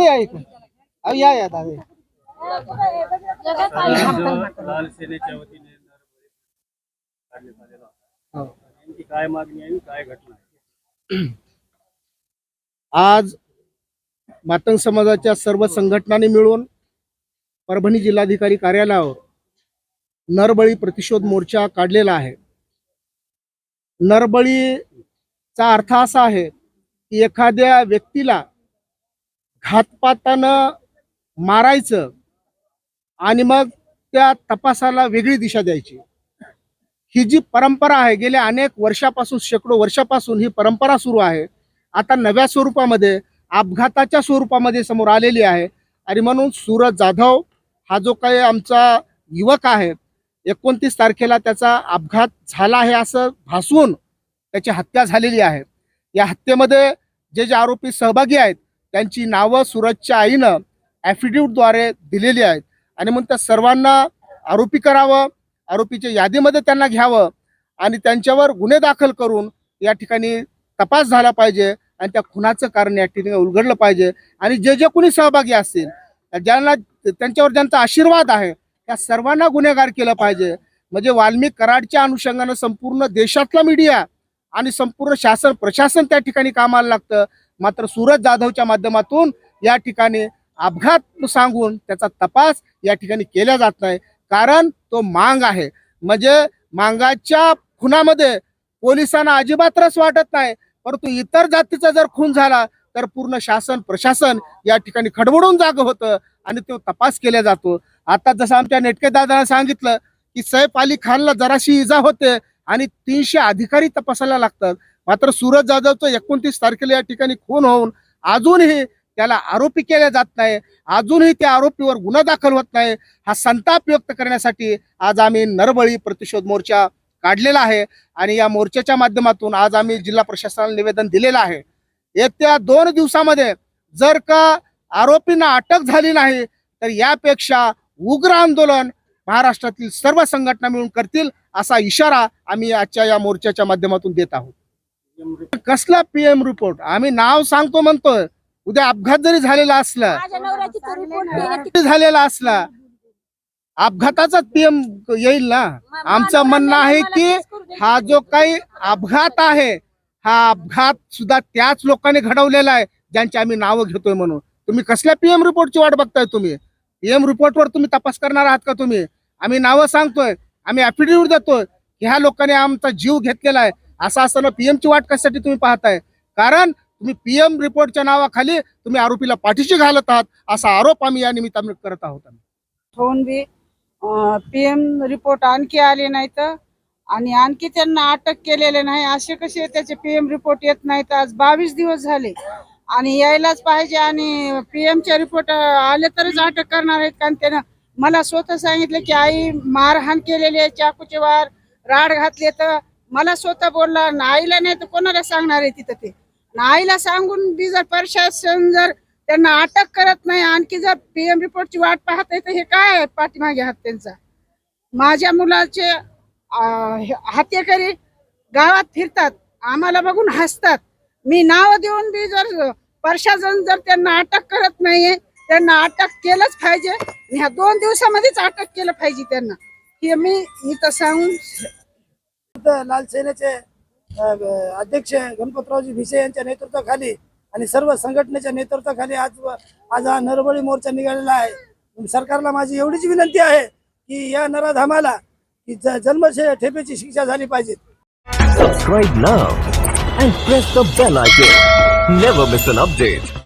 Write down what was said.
इकडे या इकडे. अहो, या या दादा लाल सेनेच्या वतीने काढण्यात आलेला होता. नेमकी काय मागणी आहे आणि काय घटना आहे आज मातंग समाजाच्या सर्व संघटनांनी मिळून परभणी जिल्हाधिकारी कार्यालयावर नरबळी प्रतिशोध मोर्चा काढलेला आहे. नरबळीचा अर्थ असा आहे की एखाद्या व्यक्तीला घातपातानं मारायचं आणि मग त्या तपासाला वेगळी दिशा द्यायची. ही जी परंपरा आहे गेल्या अनेक वर्षापासून शेकडो वर्षापासून ही परंपरा सुरू आहे. आता नव्या स्वरूपामध्ये अपघाताच्या स्वरूपामध्ये समोर आलेली आहे. आणि म्हणून सूरज जाधव हा जो काही आमचा युवक आहे एकोणतीस तारखेला त्याचा अपघात झाला आहे असं भासवून त्याची हत्या झालेली आहे. या हत्येमध्ये जे जे आरोपी सहभागी आहेत त्यांची नावं सूरजच्या आईनं ॲफिडेविटद्वारे दिलेली आहेत. आणि मग त्या सर्वांना आरोपी करावं आरोपीच्या यादीमध्ये त्यांना घ्यावं आणि त्यांच्यावर गुन्हे दाखल करून या ठिकाणी तपास झाला पाहिजे आणि त्या खुनाचं कारण या ठिकाणी उलगडलं पाहिजे. आणि जे जे कोणी सहभागी असतील ज्यांना त्यांच्यावर ज्यांचा आशीर्वाद आहे त्या सर्वांना गुन्हेगार केलं पाहिजे. म्हणजे वाल्मिक कराडच्या अनुषंगानं संपूर्ण देशातला मीडिया आणि संपूर्ण शासन प्रशासन त्या ठिकाणी कामाला लागतं. मात्र सूरज जाधवच्या माध्यमातून या ठिकाणी अपघात सांगून त्याचा तपास या ठिकाणी केला जात नाही. कारण तो मांग आहे. म्हणजे मांगाच्या खुनामध्ये पोलिसांना अजिबात रस वाटत नाही. परंतु इतर जातीचा जर खून झाला तर पूर्ण शासन प्रशासन या ठिकाणी खडबडून जाग होतं आणि तो तपास केला जातो. आता जसं आमच्या नेटके दादाने सांगितलं की सैफ अली खानला जराशी इजा होते आणि तीनशे अधिकारी तपासायला लागतात. मात्र सूरज जाधवचं एकोणतीस तारखेला या ठिकाणी खून होऊन अजूनही त्याला आरोपी केले जात नाही. अजूनही त्या आरोपीवर गुन्हा दाखल होत नाही. हा संताप व्यक्त करण्यासाठी आज आम्ही नरबळी प्रतिशोध मोर्चा काढलेला आहे आणि या मोर्चाच्या माध्यमातून आज आम्ही जिल्हा प्रशासनाला निवेदन दिलेलं आहे. येत्या दोन दिवसामध्ये जर का आरोपींना अटक झाली नाही तर यापेक्षा उग्र आंदोलन महाराष्ट्रातील सर्व संघटना मिळून करतील असा इशारा आम्ही आजच्या या मोर्चाच्या माध्यमातून देत आहोत. कसला पीएम रिपोर्ट आम्ही नाव सांगतो म्हणतोय. उद्या अपघात जरी झालेला असला झालेला असला अपघाताचाच पीएम येईल ना? आमचं म्हणणं आहे की हा जो काही अपघात आहे हा अपघात सुद्धा त्याच लोकांनी घडवलेला आहे ज्यांची आम्ही नावं घेतोय म्हणून. तुम्ही कसल्या पीएम रिपोर्टची वाट बघताय तुम्ही? पीएम रिपोर्टवर तुम्ही तपास करणार आहात का तुम्ही? आम्ही नावं सांगतोय आम्ही ऍफिडेव्हिट देतोय की ह्या लोकांनी आमचा जीव घेतलेला आहे. असं असताना पीएमची वाट कशासाठी तुम्ही पाहताय? कारण तुम्ही पीएम रिपोर्टच्या नावाखाली तुम्ही आरोपीला पाठीशी घालत आहात असा आरोप आम्ही या निमित्ताने करत आहोत होऊन बी पीएम रिपोर्ट आणखी आले नाही तर आणि आणखी त्यांना अटक केलेले नाही. असे कसे त्याचे पीएम रिपोर्ट येत नाहीत? आज बावीस दिवस झाले आणि यायलाच पाहिजे आणि पीएम चे रिपोर्ट आले तरच अटक करणार आहेत. कारण त्यानं मला स्वतः सांगितलं की आई मारहाण केलेली आहे चाकूचे वार राड घातले तर मला स्वतः बोलला आईला नाही तर कोणाला सांगणार आहे तिथं ते? आईला सांगून बी जर प्रशासन जर त्यांना अटक करत नाही आणखी जर पीएम रिपोर्टची वाट पाहत आहे तर हे काय आहे पाठीमागे हात त्यांचा? माझ्या मुलाचे हत्येकरी गावात फिरतात आम्हाला बघून हसतात. मी नाव देऊन बी जर प्रशासन जर त्यांना अटक करत नाहीये त्यांना अटक केलंच पाहिजे. ह्या दोन दिवसामध्येच अटक केलं पाहिजे त्यांना. हे मी इथं सांगून लाल सेनेचे अध्यक्ष गणपतरावजी भिसे यांच्या नेतृत्वाखाली आणि सर्व संघटनेच्या नेतृत्वाखाली आज आज हा नरबळी मोर्चा निघालेला आहे. सरकारला माझी एवढीच विनंती आहे की या नराधामाला की जन्म ठेपेची शिक्षा झाली पाहिजे. Subscribe now and press the bell icon. Never miss an update